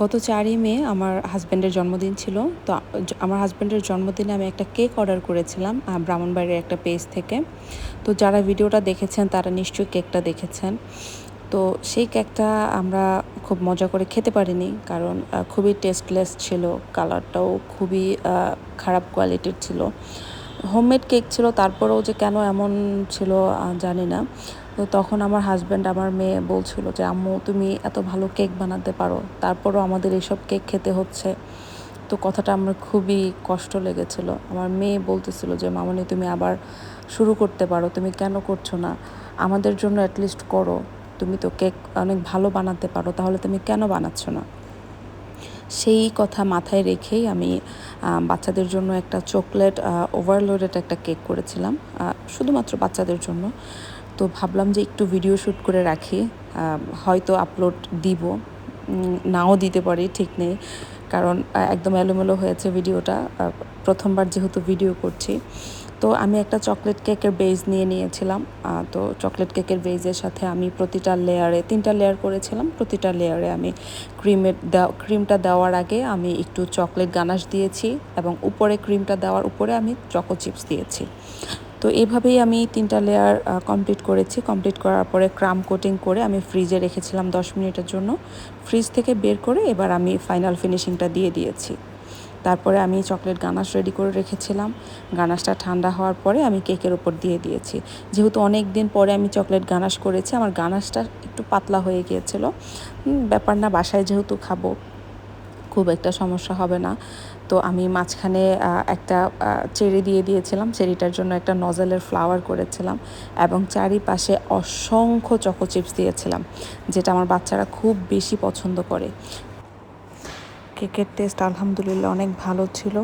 গত চারই মে আমার হাজব্যান্ডের জন্মদিন ছিল। তো আমার হাজব্যান্ডের জন্মদিনে আমি একটা কেক অর্ডার করেছিলাম ব্রাহ্মণবাড়ির একটা পেজ থেকে। তো যারা ভিডিওটা দেখেছেন, তারা নিশ্চয়ই কেকটা দেখেছেন। তো সেই কেকটা আমরা খুব মজা করে খেতে পারিনি, কারণ খুবই টেস্টলেস ছিল কালারটাও খুবই খারাপ কোয়ালিটির ছিল। হোমমেড কেক ছিল, তারপরেও যে কেন এমন ছিল জানি না। তো তখন আমার হাজব্যান্ড আমার মেয়ে বলছিল যে, আম্মু, তুমি এত ভালো কেক বানাতে পারো, তারপরও আমাদের এইসব কেক খেতে হচ্ছে। তো কথাটা আমার খুবই কষ্ট লেগেছিল। আমার মেয়ে বলতেছিল যে, মামনি, তুমি আবার শুরু করতে পারো, তুমি কেন করছ না? আমাদের জন্য অ্যাটলিস্ট করো। তুমি তো কেক অনেক ভালো বানাতে পারো, তাহলে তুমি কেন বানাচ্ছ না? সেই কথা মাথায় রেখেই আমি বাচ্চাদের জন্য একটা চকলেট ওভারলোডেড একটা কেক করেছিলাম শুধুমাত্র বাচ্চাদের জন্য। তো ভাবলাম যে একটু ভিডিও শ্যুট করে রাখি হয়তো আপলোড দিব নাও দিতে পারি, ঠিক নেই। কারণ একদম এলোমেলো হয়েছে ভিডিওটা। প্রথমবার যেহেতু ভিডিও করছি। তো আমি একটা চকলেট কেকের বেজ নিয়ে নিয়েছিলাম। তো চকলেট কেকের বেজের সাথে আমি প্রতিটা লেয়ারে, তিনটা লেয়ার করেছিলাম। প্রতিটা লেয়ারে আমি ক্রিমের দেওয়া ক্রিমটা দেওয়ার আগে আমি একটু চকলেট গানাশ দিয়েছি এবং উপরে ক্রিমটা দেওয়ার উপরে আমি চকো চিপস দিয়েছি। তো এইভাবেই আমি তিনটা লেয়ার কমপ্লিট করেছি। কমপ্লিট করার পরে ক্রাম কোটিং করে আমি ফ্রিজে রেখেছিলাম দশ মিনিটের জন্য। ফ্রিজ থেকে বের করে এবার আমি ফাইনাল ফিনিশিংটা দিয়ে দিয়েছি। তারপরে আমি চকলেট গানাশ রেডি করে রেখেছিলাম। গানাশটা ঠান্ডা হওয়ার পরে আমি কেকের ওপর দিয়ে দিয়েছি। যেহেতু অনেক দিন পরে আমি চকলেট গানাশ করেছি, আমার গানাশটা একটু পাতলা হয়ে গিয়েছিল। ব্যাপার না, বাসায় যেহেতু খাব। খুব একটা সমস্যা হবে না। তো আমি মাঝখানে একটা চেরি দিয়ে দিয়েছিলাম। চেরিটার জন্য একটা নজেলের ফ্লাওয়ার করেছিলাম এবং চারিপাশে অসংখ্য চকো চিপস দিয়েছিলাম, যেটা আমার বাচ্চারা খুব বেশি পছন্দ করে। কেকের টেস্ট আলহামদুলিল্লাহ অনেক ভালো ছিল।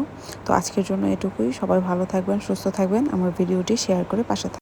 তো আজকের জন্য এটুকুই। সবাই ভালো থাকবেন, সুস্থ থাকবেন। আমার ভিডিওটি শেয়ার করে পাশে থাকবেন